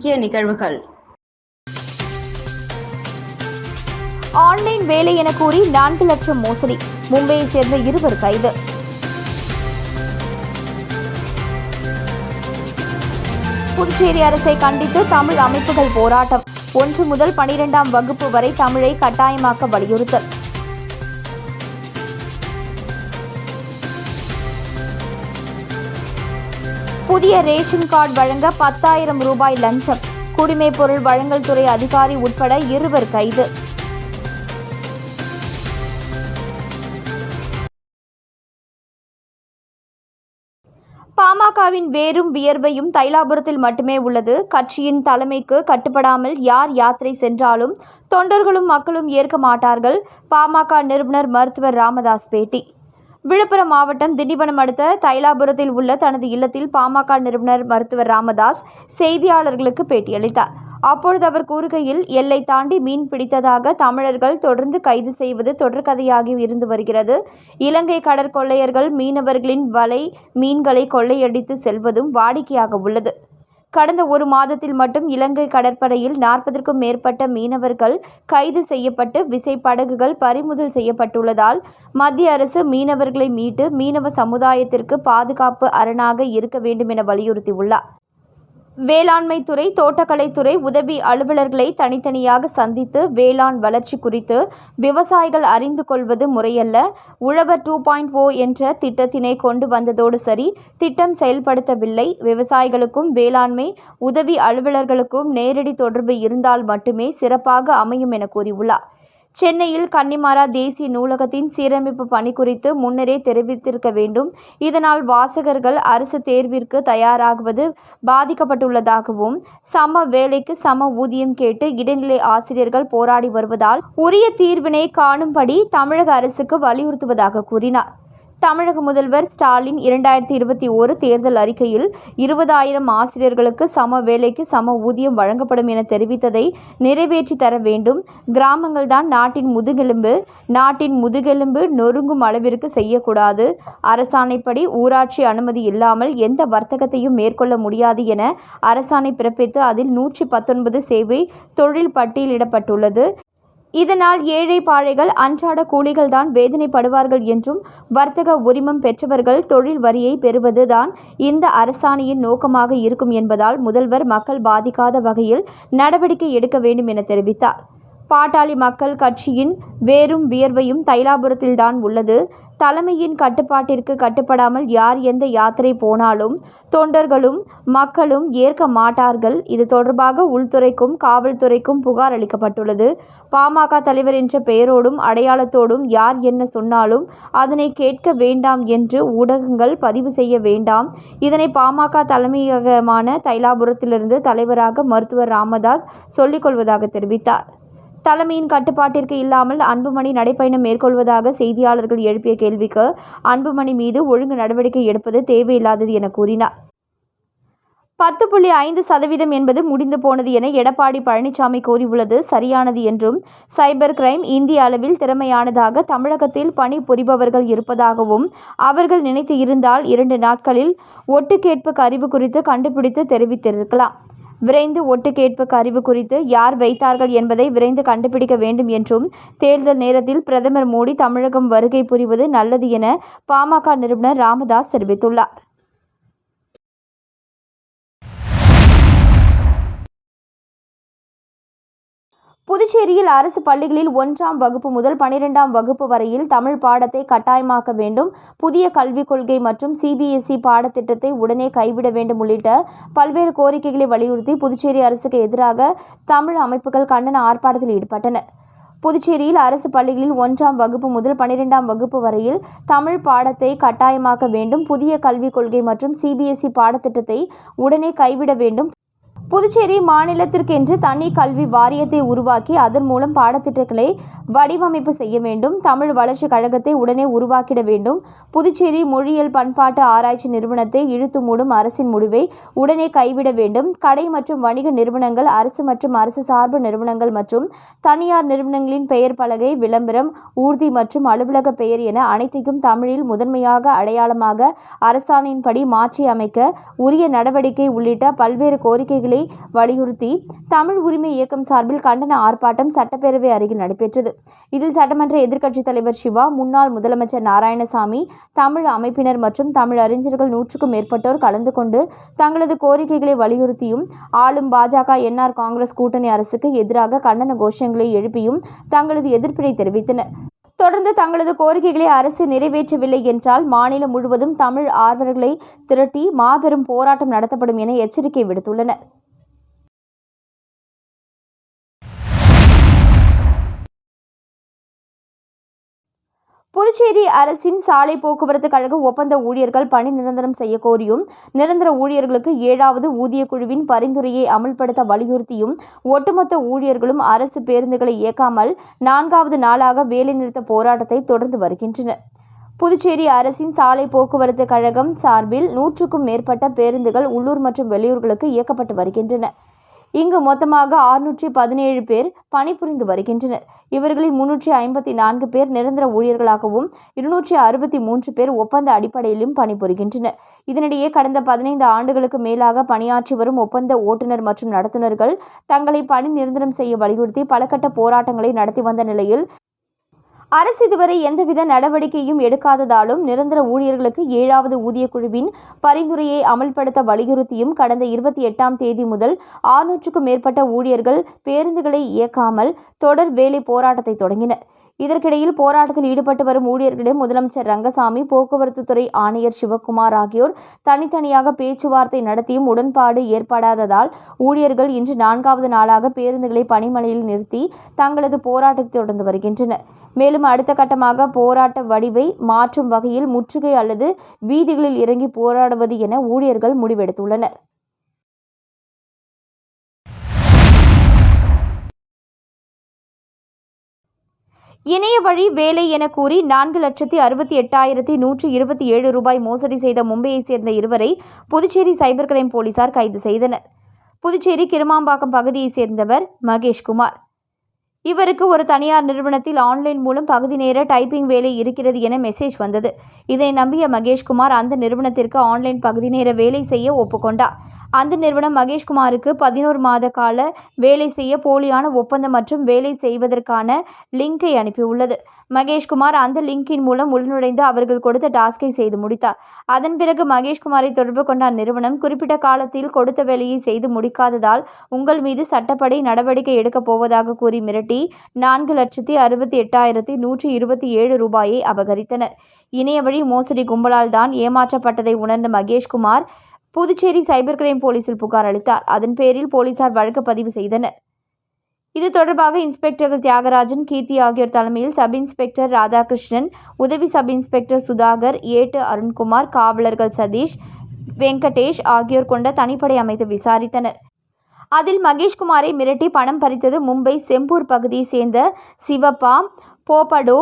முக்கிய நிகழ்வுகள். ஆன்லைன் வேலை என கூறி நான்கு லட்சம் மோசடி. மும்பையைச் சேர்ந்த இருவர் கைது. புதுச்சேரி அரசை கண்டித்து தமிழ் அமைப்புகள் போராட்டம். ஒன்று முதல் பனிரெண்டாம் வகுப்பு வரை தமிழை கட்டாயமாக்க வலியுறுத்தல். புதிய ரேஷன் கார்டு வழங்க பத்தாயிரம் ரூபாய் லஞ்சம். குடிமைப் பொருள் வழங்கல் துறை அதிகாரி உட்பட இருவர் கைது. பாமகவின் வேரும் வியர்வையும் தைலாபுரத்தில் மட்டுமே உள்ளது. கட்சியின் தலைமைக்கு கட்டுப்படாமல் யார் யாத்திரை சென்றாலும் தொண்டர்களும் மக்களும் ஏற்க மாட்டார்கள். பாமக நிறுவனர் மருத்துவர் ராமதாஸ் பேட்டி. விழுப்புரம் மாவட்டம் திண்டிவனம் அடுத்த தைலாபுரத்தில் உள்ள தனது இல்லத்தில் பாமக நிறுவனர் மருத்துவர் ராமதாஸ் செய்தியாளர்களுக்கு பேட்டியளித்தார். அப்பொழுது அவர் கூறுகையில் எல்லை தாண்டி மீன் பிடித்ததாக தமிழர்கள் தொடர்ந்து கைது செய்வது தொடர்கதையாகி இருந்து வருகிறது. இலங்கை கடற்கொள்ளையர்கள் மீனவர்களின் வலை மீன்களை கொள்ளையடித்து செல்வதும் வாடிக்கையாக உள்ளது. கடந்த ஒரு மாதத்தில் மட்டும் இலங்கை கடற்படையில் நாற்பதற்கும் மேற்பட்ட மீனவர்கள் கைது செய்யப்பட்டு விசைப்படகுகள் பறிமுதல் செய்யப்பட்டுள்ளதால் மத்திய அரசு மீனவர்களை மீட்டு மீனவ சமுதாயத்திற்கு பாதுகாப்பு அரணாக இருக்க வேண்டும் என வலியுறுத்தியுள்ளார். வேளாண்மைத்துறை தோட்டக்கலைத்துறை உதவி அலுவலர்களை தனித்தனியாக சந்தித்து வேளாண் வளர்ச்சி குறித்து விவசாயிகள் அறிந்து கொள்வது முறையல்ல. உழவர் டூ பாயிண்ட் ஓ என்ற திட்டத்தினை கொண்டு வந்ததோடு சரி திட்டம் செயல்படுத்தவில்லை. விவசாயிகளுக்கும் வேளாண்மை உதவி அலுவலர்களுக்கும் நேரடி தொடர்பு இருந்தால் மட்டுமே சிறப்பாக அமையும் என கூறியுள்ளார். சென்னையில் கன்னிமாரா தேசிய நூலகத்தின் சீரமைப்பு பணி குறித்து முன்னரே தெரிவித்திருக்க வேண்டும். இதனால் வாசகர்கள் அரசு தேர்விற்கு தயாராகுவது பாதிக்கப்பட்டுள்ளதாகவும் சம வேலைக்கு சம ஊதியம் கேட்டு இடைநிலை ஆசிரியர்கள் போராடி வருவதால் உரிய தீர்வினை காணும்படி தமிழக அரசுக்கு வலியுறுத்துவதாக கூறினார். தமிழக முதல்வர் ஸ்டாலின் இரண்டாயிரத்தி இருபத்தி ஓரு தேர்தல் அறிக்கையில் இருபதாயிரம் ஆசிரியர்களுக்கு சம வேலைக்கு சம ஊதியம் வழங்கப்படும் என தெரிவித்ததை நிறைவேற்றி தர வேண்டும். கிராமங்கள்தான் நாட்டின் முதுகெலும்பு. நாட்டின் முதுகெலும்பு நொறுங்கும் அளவிற்கு செய்யக்கூடாது. அரசாணைப்படி ஊராட்சி அனுமதி இல்லாமல் எந்த வர்த்தகத்தையும் மேற்கொள்ள முடியாது என அரசாணை பிறப்பித்து அதில் நூற்றி பத்தொன்பது சேவை தொழில் பட்டியலிடப்பட்டுள்ளது. இதனால் ஏழை பாழைகள் அன்றாட கூலிகள்தான் வேதனைப்படுவார்கள் என்றும் வர்த்தக உரிமம் பெற்றவர்கள் தொழில் வரியை பெறுவதுதான் இந்த அரசாணையின் நோக்கமாக இருக்கும் என்பதால் முதல்வர் மக்கள் பாதிக்காத வகையில் நடவடிக்கை எடுக்க வேண்டும் என தெரிவித்தார். பாட்டாளி மக்கள் கட்சியின் வேரும் வியர்வையும் தைலாபுரத்தில்தான் உள்ளது. தலைமையின் கட்டுப்பாட்டிற்கு கட்டுப்படாமல் யார் எந்த யாத்திரை போனாலும் தொண்டர்களும் மக்களும் ஏற்க மாட்டார்கள். இது தொடர்பாக உள்துறைக்கும் காவல்துறைக்கும் புகார் அளிக்கப்பட்டுள்ளது. பாமக தலைவர் என்ற பெயரோடும் அடையாளத்தோடும் யார் என்ன சொன்னாலும் அதனை கேட்க வேண்டாம் என்று ஊடகங்கள் பதிவு செய்ய வேண்டாம். இதனை பாமக தலைமையகமான தைலாபுரத்திலிருந்து தலைவராக மருத்துவர் ராமதாஸ் சொல்லிக்கொள்வதாக தெரிவித்தார். தலைமையின் கட்டுப்பாட்டிற்கு இல்லாமல் அன்புமணி நடைப்பயணம் மேற்கொள்வதாக செய்தியாளர்கள் எழுப்பிய கேள்விக்கு அன்புமணி மீது ஒழுங்கு நடவடிக்கை எடுப்பது தேவையில்லாதது என கூறினார். பத்து புள்ளி ஐந்து சதவீதம் என்பது முடிந்து போனது என எடப்பாடி பழனிசாமி கூறியுள்ளது. சரியானது என்றும் சைபர் கிரைம் இந்திய அளவில் திறமையானதாக தமிழகத்தில் பணி புரிபவர்கள் இருப்பதாகவும் அவர்கள் நினைத்து இருந்தால் இரண்டு நாட்களில் ஒட்டுக்கேட்பு கேட்பு குறித்து கண்டுபிடித்து தெரிவித்திருக்கலாம். விரைந்து ஒட்டு கேட்பு கருவி குறித்து யார் வைத்தார்கள் என்பதை விரைந்து கண்டுபிடிக்க வேண்டும் என்றும் தேர்தல் நேரத்தில் பிரதமர் மோடி தமிழகம் வருகை புரிவது நல்லது என பாமக நிறுவனர் ராமதாஸ் தெரிவித்துள்ளார். புதுச்சேரியில் அரசு பள்ளிகளில் ஒன்றாம் வகுப்பு முதல் பனிரெண்டாம் வகுப்பு வரையில் தமிழ் பாடத்தை கட்டாயமாக்க வேண்டும். புதிய கல்விக் கொள்கை மற்றும் சிபிஎஸ்இ பாடத்திட்டத்தை உடனே கைவிட வேண்டும் உள்ளிட்ட பல்வேறு கோரிக்கைகளை வலியுறுத்தி புதுச்சேரி அரசுக்கு எதிராக தமிழ் அமைப்புகள் கண்டன ஆர்ப்பாட்டத்தில் ஈடுபட்டன புதுச்சேரியில் அரசு பள்ளிகளில் ஒன்றாம் வகுப்பு முதல் பனிரெண்டாம் வகுப்பு வரையில் தமிழ் பாடத்தை கட்டாயமாக்க வேண்டும். புதிய கல்விக் கொள்கை மற்றும் சிபிஎஸ்இ பாடத்திட்டத்தை உடனே கைவிட வேண்டும். புதுச்சேரி மாநிலத்திற்கென்று தனி கல்வி வாரியத்தை உருவாக்கி அதன் மூலம் பாடத்திட்டங்களை வடிவமைப்பு செய்ய வேண்டும். தமிழ் வளர்ச்சி கழகத்தை உடனே உருவாக்கிட வேண்டும். புதுச்சேரி மொழியியல் பண்பாட்டு ஆராய்ச்சி நிறுவனத்தை இழுத்து மூடும் அரசின் முடிவை உடனே கைவிட வேண்டும். கடை மற்றும் வணிக நிறுவனங்கள் அரசு மற்றும் அரசு சார்பு நிறுவனங்கள் மற்றும் தனியார் நிறுவனங்களின் பெயர் பலகை விளம்பரம் ஊர்தி மற்றும் அலுவலக பெயர் என அனைத்தையும் தமிழில் முதன்மையாக அடையாளமாக அரசாணையின்படி மாற்றி அமைக்க உரிய நடவடிக்கை உள்ளிட்ட பல்வேறு கோரிக்கைகளை வலியுறுத்தி தமிழ் உரிமை இயக்கம் சார்பில் கண்டன ஆர்ப்பாட்டம் சட்டப்பேரவை அருகில் நடைபெற்றது. இதில் சட்டமன்ற எதிர்க்கட்சித் தலைவர் சிவா முன்னாள் முதலமைச்சர் நாராயணசாமி தமிழ் அமைப்பினர் மற்றும் தமிழ் அறிஞர்கள் நூற்றுக்கும் மேற்பட்டோர் கலந்து கொண்டு தங்களது கோரிக்கைகளை வலியுறுத்தியும் ஆளும் பாஜக என்ஆர் காங்கிரஸ் கூட்டணி அரசுக்கு எதிராக கண்டன கோஷங்களை எழுப்பியும் தங்களது எதிர்ப்பினை தெரிவித்தனர். தொடர்ந்து தங்களது கோரிக்கைகளை அரசு நிறைவேற்றவில்லை என்றால் மாநிலம் முழுவதும் தமிழ் ஆர்வலர்களை திரட்டி மாபெரும் போராட்டம் நடத்தப்படும் என எச்சரிக்கை விடுத்துள்ளனர். புதுச்சேரி அரசின் சாலை போக்குவரத்து கழக ஒப்பந்த ஊழியர்கள் பணி நிரந்தரம் செய்ய கோரியும் நிரந்தர ஊழியர்களுக்கு ஏழாவது ஊதியக் குழுவின் பரிந்துரையை அமல்படுத்த வலியுறுத்தியும் ஒட்டுமொத்த ஊழியர்களும் அரசு பேருந்துகளை இயக்காமல் நான்காவது நாளாக வேலைநிறுத்த போராட்டத்தை தொடர்ந்து வருகின்றனர். புதுச்சேரி அரசின் சாலை போக்குவரத்து கழகம் சார்பில் நூற்றுக்கும் மேற்பட்ட பேருந்துகள் உள்ளூர் மற்றும் வெளியூர்களுக்கு இயக்கப்பட்டு வருகின்றன. இங்கு மொத்தமாக ஆறுநூற்றி பதினேழு பேர் பணிபுரிந்து வருகின்றனர். இவர்களில் முன்னூற்றி ஐம்பத்தி நான்கு பேர் நிரந்தர ஊழியர்களாகவும் இருநூற்றி அறுபத்தி மூன்று பேர் ஒப்பந்த அடிப்படையிலும் பணிபுரிகின்றனர். இதனிடையே கடந்த பதினைந்து ஆண்டுகளுக்கு மேலாக பணியாற்றி வரும் ஒப்பந்த ஓட்டுநர் மற்றும் நடத்துனர்கள் தங்களை பணி நிரந்தரம் செய்ய வலியுறுத்தி பல கட்ட போராட்டங்களை நடத்தி வந்த நிலையில் அரசு இதுவரை எந்தவித நடவடிக்கையும் எடுக்காததாலும் நிரந்தர ஊழியர்களுக்கு ஏழாவது ஊதியக் குழுவின் பரிந்துரையை அமல்படுத்த வலியுறுத்தியும் கடந்த இருபத்தி எட்டாம் தேதி முதல் ஆறுநூற்றுக்கும் மேற்பட்ட ஊழியர்கள் பேருந்துகளை இயக்காமல் தொடர் வேலை போராட்டத்தை தொடங்கினர். இதற்கிடையில் போராட்டத்தில் ஈடுபட்டு வரும் ஊழியர்களிடம் முதலமைச்சர் ரங்கசாமி போக்குவரத்து துறை ஆணையர் சிவக்குமார் ஆகியோர் தனித்தனியாக பேச்சுவார்த்தை நடத்தியும் உடன்பாடு ஏற்படாததால் ஊழியர்கள் இன்று நான்காவது நாளாக பேருந்துகளை பணிமனையில் நிறுத்தி தங்களது போராட்டத்தை தொடர்ந்து வருகின்றனர். மேலும் அடுத்த கட்டமாக போராட்ட வடிவை மாற்றும் வகையில் முற்றுகை அல்லது வீதிகளில் இறங்கி போராடுவது என ஊழியர்கள் முடிவெடுத்துள்ளனர். இணைய வழி வேலை என கூறி நான்கு லட்சத்தி அறுபத்தி எட்டாயிரத்தி நூற்றி இருபத்தி ஏழு ரூபாய் மோசடி செய்த மும்பையைச் சேர்ந்த இருவரை புதுச்சேரி சைபர் கிரைம் போலீசார் கைது செய்தனர். புதுச்சேரி கிருமாம்பாக்கம் பகுதியைச் சேர்ந்தவர் மகேஷ்குமார் இவருக்கு ஒரு தனியார் நிறுவனத்தில் ஆன்லைன் மூலம் பகுதி நேர டைப்பிங் வேலை இருக்கிறது என மெசேஜ் வந்தது. இதனை நம்பிய மகேஷ்குமார் அந்த நிறுவனத்திற்கு ஆன்லைன் பகுதி நேர வேலை செய்ய ஒப்புக்கொண்டார். அந்த நிறுவனம் மகேஷ்குமாருக்கு பதினோரு மாத கால வேலை செய்ய போலியான ஒப்பந்தம் மற்றும் வேலை செய்வதற்கான லிங்கை அனுப்பியுள்ளது. மகேஷ்குமார் அந்த லிங்கின் மூலம் உள்நுழைந்து அவர்கள் கொடுத்த டாஸ்கை செய்து முடித்தார். அதன் பிறகு மகேஷ்குமாரை தொடர்பு கொண்ட அந்நிறுவனம் குறிப்பிட்ட காலத்தில் கொடுத்த வேலையை செய்து முடிக்காததால் உங்கள் மீது சட்டப்படி நடவடிக்கை எடுக்கப் போவதாக கூறி மிரட்டி நான்கு லட்சத்தி அறுபத்தி எட்டாயிரத்தி நூற்றி இருபத்தி ஏழு ரூபாயை அபகரித்தனர். இணைய வழி மோசடி கும்பலால் தான் ஏமாற்றப்பட்டதை உணர்ந்த மகேஷ்குமார் புதுச்சேரி சைபர் கிரைம் போலீசில் புகார் அளித்தார். அதன் பேரில் போலீசார் வழக்கு பதிவு செய்தனர். இது தொடர்பாக இன்ஸ்பெக்டர்கள் தியாகராஜன் கீர்த்தி ஆகியோர் தலைமையில் சப் இன்ஸ்பெக்டர் ராதாகிருஷ்ணன் உதவி சப் இன்ஸ்பெக்டர் சுதாகர் ஏட்டு அருண்குமார் காவலர்கள் சதீஷ் வெங்கடேஷ் ஆகியோர் கொண்ட தனிப்படை அமைத்து விசாரித்தனர். அதில் மகேஷ்குமாரை மிரட்டி பணம் பறித்தது மும்பை செம்பூர் பகுதியைச் சேர்ந்த சிவப்பா போபடோ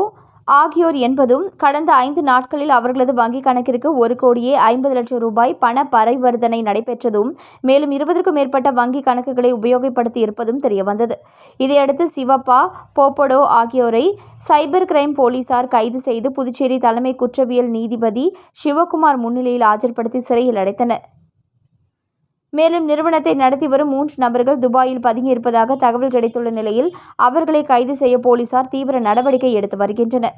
ஆகியோர் என்பதும் கடந்த ஐந்து நாட்களில் அவர்களது வங்கிக் கணக்கிற்கு ஒரு கோடியே ஐம்பது லட்சம் ரூபாய் பண பரிவர்த்தனை நடைபெற்றதும் மேலும் இருபதற்கும் மேற்பட்ட வங்கிக் கணக்குகளை உபயோகப்படுத்தி இருப்பதும் தெரியவந்தது. இதையடுத்து சிவப்பா போப்படோ ஆகியோரை சைபர் கிரைம் போலீசார் கைது செய்து புதுச்சேரி தலைமை குற்றவியல் நீதிபதி சிவகுமார் முன்னிலையில் ஆஜர்படுத்தி சிறையில் அடைத்தனர். மேலும் நிறுவனத்தை நடத்தி வரும் மூன்று நபர்கள் துபாயில் பதுங்கியிருப்பதாக தகவல் கிடைத்துள்ள நிலையில் அவர்களை கைது செய்ய போலீசார் தீவிர நடவடிக்கை எடுத்து வருகின்றனர்.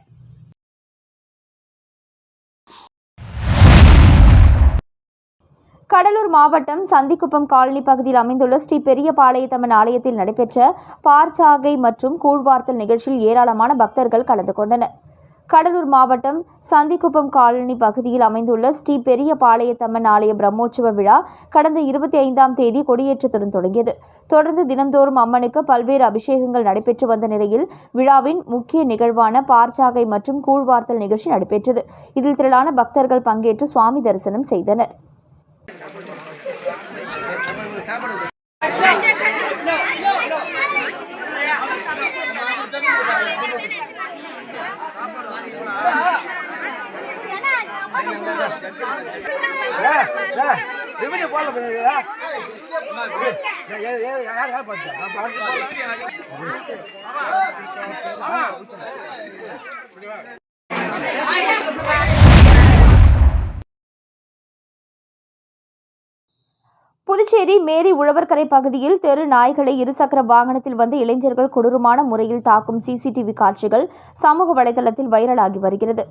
கடலூர் மாவட்டம் சந்திக்குப்பம் காலனி பகுதியில் அமைந்துள்ள ஸ்ரீ பெரிய பாளையத்தம்மன் ஆலயத்தில் நடைபெற்ற பார்ச்சாகை மற்றும் கூழ்வார்த்தல் நிகழ்ச்சியில் ஏராளமான பக்தர்கள் கலந்து கொண்டனர். கடலூர் மாவட்டம் சந்திக்குப்பம் காலனி பகுதியில் அமைந்துள்ள ஸ்ரீ பெரிய பாளையத்தம்மன் ஆலய பிரம்மோற்சவ விழா கடந்த இருபத்தி ஐந்தாம் தேதி கொடியேற்றத்துடன் தொடங்கியது. தொடர்ந்து தினந்தோறும் அம்மனுக்கு பல்வேறு அபிஷேகங்கள் நடைபெற்று வந்த நிலையில் விழாவின் முக்கிய நிகழ்வான பார்ச்சாகை மற்றும் கூழ்வார்த்தல் நிகழ்ச்சி நடைபெற்றது. இதில் திரளான பக்தர்கள் பங்கேற்று சுவாமி தரிசனம் செய்தனர். விபதி புதுச்சேரி மேரி உழவர்கரை பகுதியில் தெரு நாய்களை இருசக்கர வாகனத்தில் வந்த இளைஞர்கள் கொடூரமான முறையில் தாக்கும் சிசிடிவி காட்சிகள் சமூக வலைதளத்தில் வைரலாகி வருகிறது.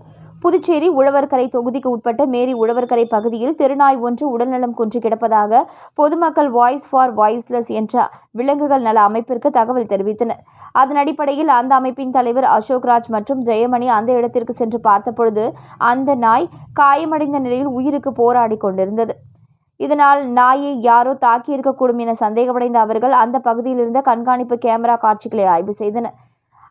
புதுச்சேரி உழவர்கரை தொகுதிக்கு உட்பட்ட மேரி உழவர்கரை பகுதியில் திருநாய் ஒன்று உடல்நலம் குன்றி கிடப்பதாக பொதுமக்கள் வாய்ஸ் ஃபார் வாய்ஸ்லெஸ் என்ற விலங்குகள் நல அமைப்பிற்கு தகவல் தெரிவித்தனர். அதன் அடிப்படையில் அந்த அமைப்பின் தலைவர் அசோக்ராஜ் மற்றும் ஜெயமணி அந்த இடத்திற்கு சென்று பார்த்தபொழுது அந்த நாய் காயமடைந்த நிலையில் உயிருக்கு போராடி கொண்டிருந்தது. இதனால் நாயை யாரோ தாக்கியிருக்கக்கூடும் என சந்தேகமடைந்த அவர்கள் அந்த பகுதியில் இருந்த கண்காணிப்பு கேமரா காட்சிகளை ஆய்வு செய்தனர்.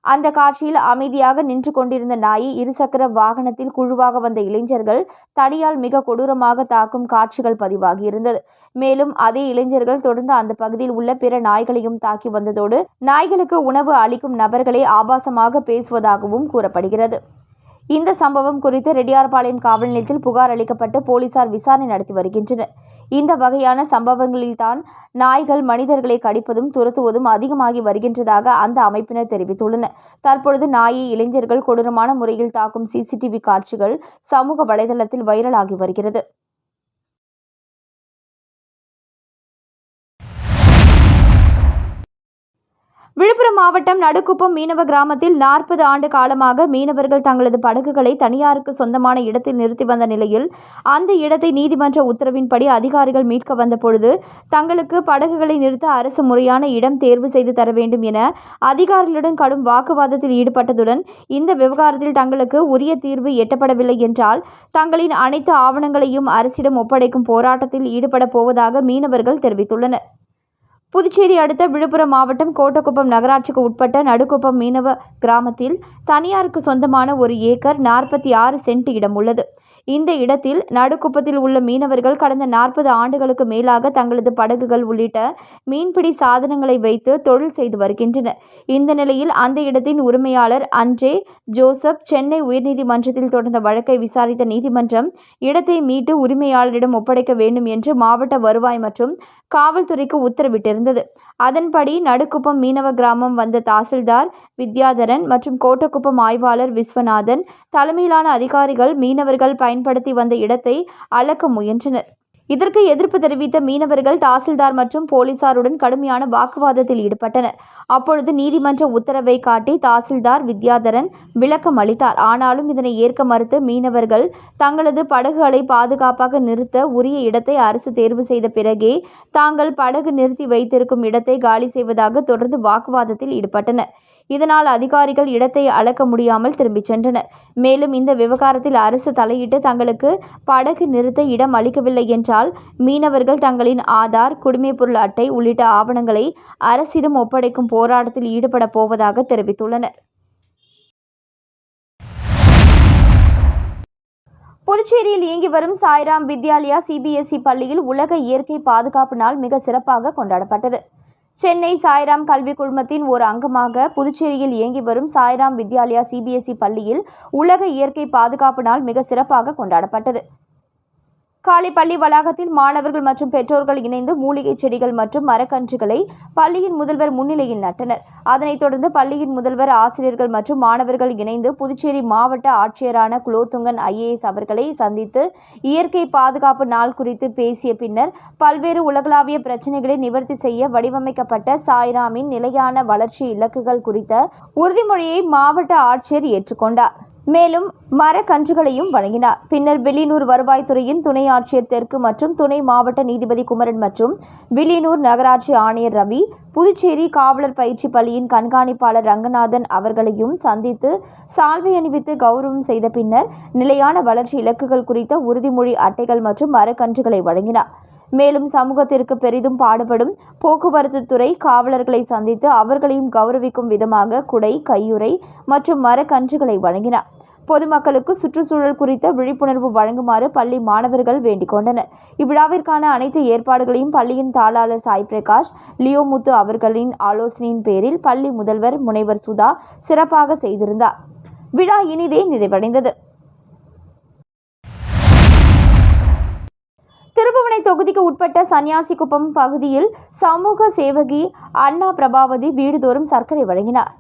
அந்த காட்சியில் அமைதியாக நின்று கொண்டிருந்த நாயை இருசக்கர வாகனத்தில் குழுவாக வந்த இளைஞர்கள் தடியால் மிக கொடூரமாக தாக்கும் காட்சிகள் பதிவாகியிருந்தது மேலும் அதே இளைஞர்கள் தொடர்ந்து அந்த பகுதியில் உள்ள பிற நாய்களையும் தாக்கி வந்ததோடு நாய்களுக்கு உணவு அளிக்கும் நபர்களை ஆபாசமாக பேசுவதாகவும் கூறப்படுகிறது. இந்த சம்பவம் குறித்து ரெட்டியார்பாளையம் காவல் நிலையத்தில் புகார் அளிக்கப்பட்டு போலீசார் விசாரணை நடத்தி வருகின்றனர். இந்த வகையான சம்பவங்களில்தான் நாய்கள் மனிதர்களை கடிப்பதும் துரத்துவதும் அதிகமாகி வருகின்றதாக அந்த அமைப்பினர் தெரிவித்துள்ளனர். தற்பொழுது நாயை இளைஞர்கள் கொடூரமான முறையில் தாக்கும் சிசிடிவி காட்சிகள் சமூக வலைதளத்தில் வைரலாகி வருகிறது. விழுப்புரம் மாவட்டம் நடுக்குப்பம் மீனவ கிராமத்தில் நாற்பது ஆண்டு காலமாக மீனவர்கள் தங்களது படகுகளை தனியாருக்கு சொந்தமான இடத்தில் நிறுத்தி வந்த நிலையில் அந்த இடத்தை நீதிமன்ற உத்தரவின்படி அதிகாரிகள் மீட்க வந்த பொழுது தங்களுக்கு படகுகளை நிறுத்த அரசு முறையான இடம் தேர்வு செய்து தர வேண்டும் என அதிகாரிகளுடன் கடும் வாக்குவாதத்தில் ஈடுபட்டதுடன் இந்த விவகாரத்தில் தங்களுக்கு உரிய தீர்வு எட்டப்படவில்லை என்றால் தங்களின் அனைத்து ஆவணங்களையும் அரசிடம் ஒப்படைக்கும் போராட்டத்தில் ஈடுபட போவதாக மீனவர்கள் தெரிவித்துள்ளனர். புதுச்சேரி அடுத்த விழுப்புரம் மாவட்டம் கோட்டக்குப்பம் நகராட்சிக்கு உட்பட்ட நடுக்குப்பம் மீனவ கிராமத்தில் தனியாருக்கு சொந்தமான ஒரு ஏக்கர் நாற்பத்தி ஆறு சென்ட் இடம் உள்ளது. இந்த இடத்தில் நடுக்குப்பத்தில் உள்ள மீனவர்கள் கடந்த நாற்பது ஆண்டுகளுக்கு மேலாக தங்களது படகுகள் உள்ளிட்ட மீன்பிடி சாதனங்களை வைத்து தொழில் செய்து வருகின்றனர். இந்த நிலையில் அந்த இடத்தின் உரிமையாளர் அன்றே ஜோசப் சென்னை உயர்நீதிமன்றத்தில் தொடர்ந்த வழக்கை விசாரித்த நீதிமன்றம் இடத்தை மீட்டு உரிமையாளரிடம் ஒப்படைக்க வேண்டும் என்று மாவட்ட வருவாய் மற்றும் காவல்துறைக்கு உத்தரவிட்டிருந்தது. அதன்படி நடுக்குப்பம் மீனவ கிராமம் வந்த தாசில்தார் வித்யாதரன் மற்றும் கோட்டக்குப்பம் ஆய்வாளர் விஸ்வநாதன் தலைமையிலான அதிகாரிகள் மீனவர்கள் பயன்படுத்தி வந்த இடத்தை அளக்க முயன்றனர். இதற்கு எதிர்ப்பு தெரிவித்த மீனவர்கள் தாசில்தார் மற்றும் போலீசாருடன் கடுமையான வாக்குவாதத்தில் ஈடுபட்டனர். அப்பொழுது நீதிமன்ற உத்தரவை காட்டி தாசில்தார் வித்யாதரன் விளக்கம் அளித்தார். ஆனாலும் இதனை ஏற்க மறுத்து மீனவர்கள் தங்களது படகுகளை பாதுகாப்பாக நிறுத்த உரிய இடத்தை அரசு தேர்வு செய்த பிறகே தாங்கள் படகு நிறுத்தி வைத்திருக்கும் இடத்தை காலி செய்வதாக தொடர்ந்து வாக்குவாதத்தில் ஈடுபட்டனர். இதனால் அதிகாரிகள் இடத்தை அளக்க முடியாமல் திரும்பிச் சென்றனர். மேலும் இந்த விவகாரத்தில் அரசு தலையிட்டு தங்களுக்கு படகு நிறுத்த இடம் அளிக்கவில்லை என்றால் மீனவர்கள் தங்களின் ஆதார் குடிமைப்பொருள் அட்டை உள்ளிட்ட ஆவணங்களை அரசிடம் ஒப்படைக்கும் போராட்டத்தில் ஈடுபட போவதாக தெரிவித்துள்ளனர். புதுச்சேரியில் இயங்கி வரும் சாய்ராம் வித்யாலயா சிபிஎஸ்இ பள்ளியில் உலக இயற்கை பாதுகாப்பு நாள் மிக சிறப்பாக கொண்டாடப்பட்டது. சென்னை சாய்ராம் கல்விக் குழுமத்தின் ஒரு அங்கமாக புதுச்சேரியில் இயங்கி வரும் சாய்ராம் வித்யாலயா சிபிஎஸ்இ பள்ளியில் உலக இயற்கை பாதுகாப்பு நாள் மிக சிறப்பாக கொண்டாடப்பட்டது. காலை பள்ளி வளாகத்தில் மாணவர்கள் மற்றும் பெற்றோர்கள் இணைந்து மூலிகை செடிகள் மற்றும் மரக்கன்றுகளை பள்ளியின் முதல்வர் முன்னிலையில் நட்டனர். அதனைத் தொடர்ந்து பள்ளியின் முதல்வர் ஆசிரியர்கள் மற்றும் மாணவர்கள் இணைந்து புதுச்சேரி மாவட்ட ஆட்சியரான குலோத்துங்கன் ஐஏஎஸ் அவர்களை சந்தித்து இயற்கை பாதுகாப்பு நாள் குறித்து பேசிய பின்னர் பல்வேறு உலகளாவிய பிரச்சினைகளை நிவர்த்தி செய்ய வடிவமைக்கப்பட்ட சாய்ராமின் நிலையான வளர்ச்சி இலக்குகள் குறித்த உறுதிமொழியை மாவட்ட ஆட்சியர் ஏற்றுக்கொண்டார். மேலும் மரக்கன்றுகளையும் வழங்கினார். பின்னர் வில்லியனூர் வருவாய்த்துறையின் துணை ஆட்சியர் தெற்கு மற்றும் துணை மாவட்ட நீதிபதி குமரன் மற்றும் வில்லியனூர் நகராட்சி ஆணையர் ரவி புதுச்சேரி காவலர் பயிற்சி பள்ளியின் கண்காணிப்பாளர் ரங்கநாதன் அவர்களையும் சந்தித்து சால்வை அணிவித்து கௌரவம் செய்த பின்னர் நிலையான வளர்ச்சி இலக்குகள் குறித்த உறுதிமொழி அட்டைகள் மற்றும் மரக்கன்றுகளை வழங்கினார். மேலும் சமூகத்திற்கு பெரிதும் பாடுபடும் போக்குவரத்து துறை காவலர்களை சந்தித்து அவர்களையும் கௌரவிக்கும் விதமாக குடை கையுறை மற்றும் மரக்கன்றுகளை வழங்கினார். பொதுமக்களுக்கு சுற்றுச்சூழல் குறித்த விழிப்புணர்வு வழங்குமாறு பள்ளி மாணவர்கள் வேண்டிக் கொண்டனர். இவ்விழாவிற்கான அனைத்து ஏற்பாடுகளையும் பள்ளியின் தாளாளர் சாய் பிரகாஷ் லியோமுத்து அவர்களின் ஆலோசனையின் பேரில் பள்ளி முதல்வர் முனைவர் சுதா சிறப்பாக செய்திருந்தார். விழா இனிதே நிறைவடைந்தது. திருபுவனை தொகுதிக்கு உட்பட்ட சன்னியாசிக்குப்பம் பகுதியில் சமூக சேவகி அண்ணா பிரபாவதி வீடுதோறும் சர்க்கரை வழங்கினார்.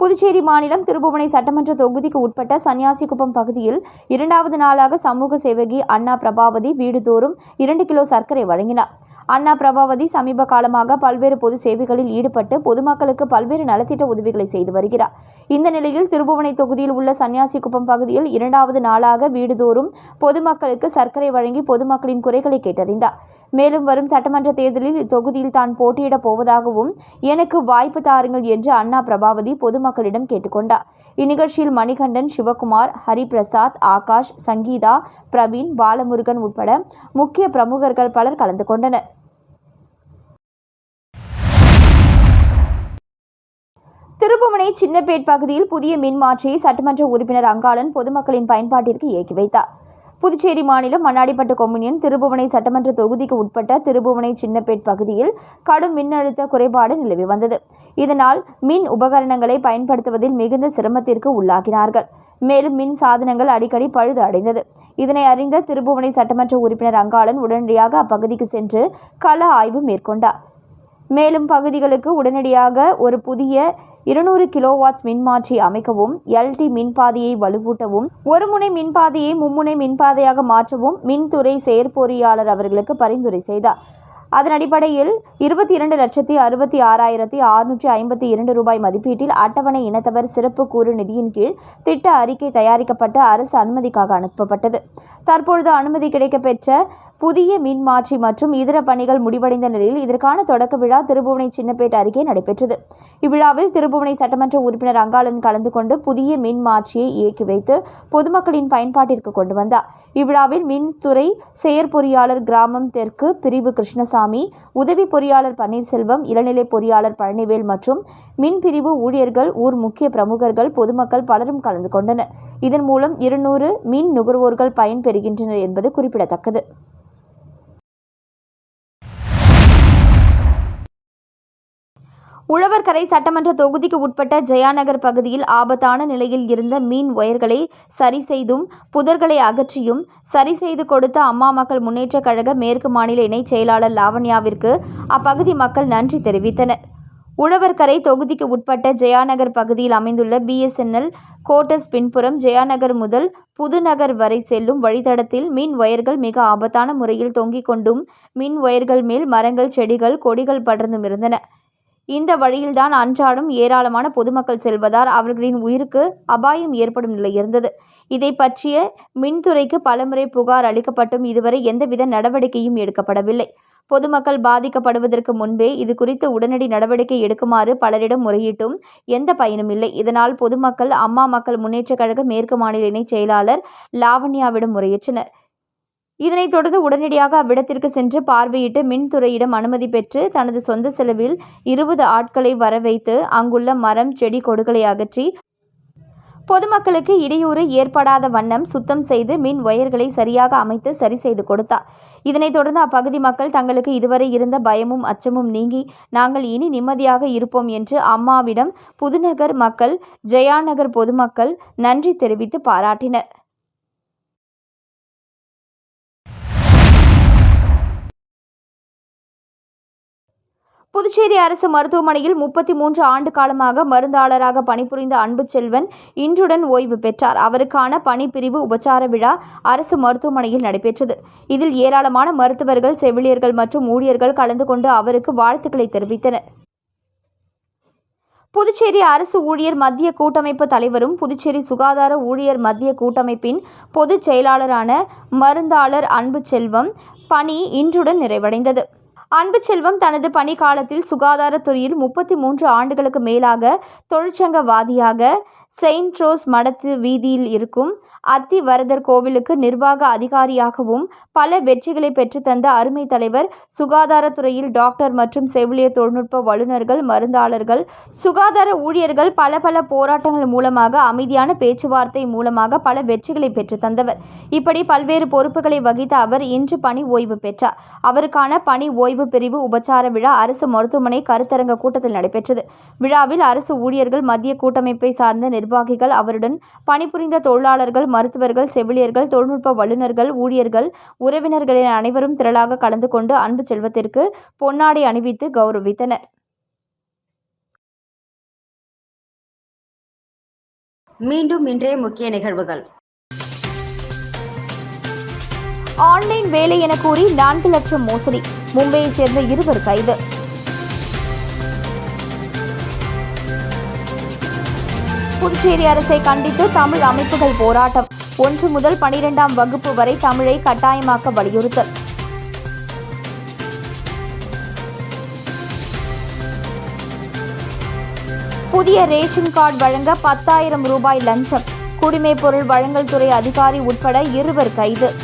புதுச்சேரி மாநிலம் திருப்புவனை சட்டமன்ற தொகுதிக்கு உட்பட்ட சன்னியாசிக்குப்பம் பகுதியில் இரண்டாவது நாளாக சமூக சேவகி அண்ணா பிரபாவதி வீடுதோறும் இரண்டு கிலோ சர்க்கரை வழங்கினார். அண்ணா பிரபாவதி சமீப காலமாக பல்வேறு பொது சேவைகளில் ஈடுபட்டு பொதுமக்களுக்கு பல்வேறு நலத்திட்ட உதவிகளை செய்து வருகிறார். இந்த நிலையில் திருபுவனை தொகுதியில் உள்ள சன்னியாசிக்குப்பம் பகுதியில் இரண்டாவது நாளாக வீடுதோறும் பொதுமக்களுக்கு சர்க்கரை வழங்கி பொதுமக்களின் குறைகளை கேட்டறிந்தார். மேலும் வரும் சட்டமன்ற தேர்தலில் இத்தொகுதியில் தான் போட்டியிடப் போவதாகவும் எனக்கு வாய்ப்பு தாருங்கள் என்று அண்ணா பிரபாவதி பொதுமக்களிடம் கேட்டுக்கொண்டார். இந்நிகழ்ச்சியில் மணிகண்டன் சிவகுமார் ஹரிபிரசாத் ஆகாஷ் சங்கீதா பிரவீன் பாலமுருகன் உட்பட முக்கிய பிரமுகர்கள் பலர் கலந்து கொண்டனர். திருப்புமனை சின்னப்பேட் பகுதியில் புதிய மின்மாற்றியை சட்டமன்ற உறுப்பினர் அங்காளன் பொதுமக்களின் பயன்பாட்டிற்கு இயக்கி வைத்தார். புதுச்சேரி மாநிலம் மண்ணாடிப்பட்டு கொம்யூனியன் திருபுவனை சட்டமன்ற தொகுதிக்கு உட்பட்ட திருபுவனை சின்னப்பேட் பகுதியில் கடும் மின்னழுத்த குறைபாடு நிலவி வந்தது. இதனால் மின் உபகரணங்களை பயன்படுத்துவதில் மிகுந்த சிரமத்திற்கு உள்ளாகினார்கள். மேலும் மின் சாதனங்கள் அடிக்கடி பழுது அடைந்தது. இதனை அறிந்த திருபுவனை சட்டமன்ற உறுப்பினர் அங்காளன் உடனடியாக அப்பகுதிக்கு சென்று கள ஆய்வு மேற்கொண்டார். மேலும் பகுதிகளுக்கு உடனடியாக ஒரு புதிய இருநூறு கிலோவாட்ஸ் மின்மாற்றி அமைக்கவும் எல்டி மின்பாதையை வலுவூட்டவும் ஒருமுனை மின்பாதையை மும்முனை மின்பாதையாக மாற்றவும் மின்துறை செயற்பொறியாளர் அவர்களுக்கு பரிந்துரை செய்தார். அதன் அடிப்படையில் இருபத்தி இரண்டு லட்சத்தி அறுபத்தி ஆறாயிரத்தி அறுநூற்றி ஐம்பத்தி இரண்டு ரூபாய் மதிப்பீட்டில் அட்டவணை இனத்தவர் சிறப்பு கூறு நிதியின் கீழ் திட்ட அறிக்கை தயாரிக்கப்பட்டு அரசு அனுமதிக்காக அனுப்பப்பட்டது. தற்பொழுது அனுமதி கிடைக்கப்பெற்ற புதிய மின்மாற்றி மற்றும் இதர பணிகள் முடிவடைந்த நிலையில் இதற்கான தொடக்க விழா திருபுவனை சின்னப்பேட்டை அருகே நடைபெற்றது. இவ்விழாவில் திருபுவனை சட்டமன்ற உறுப்பினர் அங்காளன் கலந்து கொண்டு புதிய மின்மாற்றியை இயக்கி வைத்து பொதுமக்களின் பயன்பாட்டிற்கு கொண்டு வந்தார். இவ்விழாவில் மின்துறை செயற்பொறியாளர் கிராமம் தெற்கு பிரிவு கிருஷ்ணசாமி உதவி பொறியாளர் பன்னீர்செல்வம் இளநிலை பொறியாளர் பழனிவேல் மற்றும் மின் பிரிவு ஊழியர்கள் ஊர் முக்கிய பிரமுகர்கள் பொதுமக்கள் பலரும் கலந்து கொண்டனர். இதன் மூலம் இருநூறு மின் நுகர்வோர்கள் பயன்பெறுகின்றனர் என்பது குறிப்பிடத்தக்கது. உழவர்கரை சட்டமன்ற தொகுதிக்கு உட்பட்ட ஜெயாநகர் பகுதியில் ஆபத்தான நிலையில் இருந்த மீன் ஒயர்களை சரி செய்தும் புதர்களை அகற்றியும் சரி செய்து கொடுத்த அம்மா மக்கள் முன்னேற்றக் கழக மேற்கு மாநில இணைச் செயலாளர் லாவண்யாவிற்கு அப்பகுதி மக்கள் நன்றி தெரிவித்தனர். உழவர்கரை தொகுதிக்கு உட்பட்ட ஜெயாநகர் பகுதியில் அமைந்துள்ள பிஎஸ்என்எல் கோட்டஸ் பின்புறம் ஜெயாநகர் முதல் புதுநகர் வரை செல்லும் வழித்தடத்தில் மின் ஒயர்கள் மிக ஆபத்தான முறையில் தொங்கிக் கொண்டும் மின் ஒயர்கள் மேல் மரங்கள் செடிகள் கொடிகள் படர்ந்தும் இருந்தன. இந்த வழியில்தான் அன்றாடம் ஏராளமான பொதுமக்கள் செல்வதால் அவர்களின் உயிருக்கு அபாயம் ஏற்படும் நிலை இருந்தது. இதை பற்றிய மின்துறைக்கு பலமுறை புகார் அளிக்கப்பட்டும் இதுவரை எந்தவித நடவடிக்கையும் எடுக்கப்படவில்லை. பொதுமக்கள் பாதிக்கப்படுவதற்கு முன்பே இது குறித்து உடனடி நடவடிக்கை எடுக்குமாறு பலரிடம் முறையிட்டும் எந்த பயனும் இல்லை. இதனால் பொதுமக்கள் அம்மா மக்கள் முன்னேற்றக் கழக மேற்கு மாநில இணைச் செயலாளர் லாவண்யாவிடம் முறையிட்டனர். இதனைத் தொடர்ந்து உடனடியாக அவ்விடத்திற்கு சென்று பார்வையிட்டு மின்துறையிடம் அனுமதி பெற்று தனது சொந்த செலவில் இருபது ஆட்களை வரவைத்து அங்குள்ள மரம் செடி கொடுகளை அகற்றி பொதுமக்களுக்கு இடையூறு ஏற்படாத வண்ணம் சுத்தம் செய்து மின் ஒயர்களை சரியாக அமைத்து சரி செய்து கொடுத்தார். இதனைத் தொடர்ந்து அப்பகுதி மக்கள் தங்களுக்கு இதுவரை இருந்த பயமும் அச்சமும் நீங்கி நாங்கள் இனி நிம்மதியாக இருப்போம் என்று அம்மாவிடம் புதுநகர் மக்கள் ஜெயாநகர் பொதுமக்கள் நன்றி தெரிவித்து பாராட்டினர். புதுச்சேரி அரசு மருத்துவமனையில் முப்பத்தி மூன்று ஆண்டு காலமாக மருந்தாளராக பணிபுரிந்த அன்பு செல்வன் இன்றுடன் ஓய்வு பெற்றார். அவருக்கான பணிப்பிரிவு உபச்சார விழா அரசு மருத்துவமனையில் நடைபெற்றது. இதில் ஏராளமான மருத்துவர்கள் செவிலியர்கள் மற்றும் ஊழியர்கள் கலந்து கொண்டு அவருக்கு வாழ்த்துக்களை தெரிவித்தனர். புதுச்சேரி அரசு ஊழியர் மத்திய கூட்டமைப்பு தலைவரும் புதுச்சேரி சுகாதார ஊழியர் மத்திய கூட்டமைப்பின் பொதுச் செயலாளரான மருந்தாளர் அன்பு செல்வம் பணி இன்றுடன் நிறைவடைந்தது. அன்பு செல்வம் தனது பணிக்காலத்தில் சுகாதாரத்துறையில் முப்பத்தி மூன்று ஆண்டுகளுக்கு மேலாக தொழிற்சங்கவாதியாக செயின்ட் ரோஸ் மடத்து வீதியில் இருக்கும் அத்திவரதர் கோவிலுக்கு நிர்வாக அதிகாரியாகவும் பல வெற்றிகளை பெற்றுத்தந்த அருமை தலைவர் சுகாதாரத்துறையில் டாக்டர் மற்றும் செவிலியர் தொழில்நுட்ப வல்லுநர்கள் மருந்தாளர்கள் சுகாதார ஊழியர்கள் பல பல போராட்டங்கள் மூலமாக அமைதியான பேச்சுவார்த்தை மூலமாக பல வெற்றிகளை பெற்றுத்தந்தவர் இப்படி பல்வேறு பொறுப்புகளை வகித்த அவர் இன்று பணி ஓய்வு பெற்றார். அவருக்கான பணி ஓய்வு பிரிவு உபச்சார விழா அரசு மருத்துவமனை கருத்தரங்க கூட்டத்தில் நடைபெற்றது. விழாவில் அரசு ஊழியர்கள் மத்திய கூட்டமைப்பை சார்ந்த நிர்வாகிகள் அவருடன் பணிபுரிந்த தொழிலாளர்கள் மருத்துவர்கள் செவிலியர்கள் தொழில்நுட்ப வல்லுநர்கள் ஊழியர்கள் உறவினர்கள் என அனைவரும் திரளாக கலந்து கொண்டு அன்பு செல்வத்திற்கு பொன்னாடை அணிவித்து கௌரவித்தனர். மீண்டும் இன்றைய முக்கிய நிகழ்வுகள். ஆன்லைன் வேலை என கூறி நான்கு லட்சம் மோசடி. மும்பையைச் சேர்ந்த இருவர் கைது. புதுச்சேரி அரசை கண்டித்து தமிழ் அமைப்புகள் போராட்டம். ஒன்று முதல் பனிரெண்டாம் வகுப்பு வரை தமிழை கட்டாயமாக்க வலியுறுத்தல். புதிய ரேஷன் கார்டு வழங்க பத்தாயிரம் ரூபாய் லஞ்சம். குடிமைப் பொருள் வழங்கல் துறை அதிகாரி உட்பட இருவர் கைது.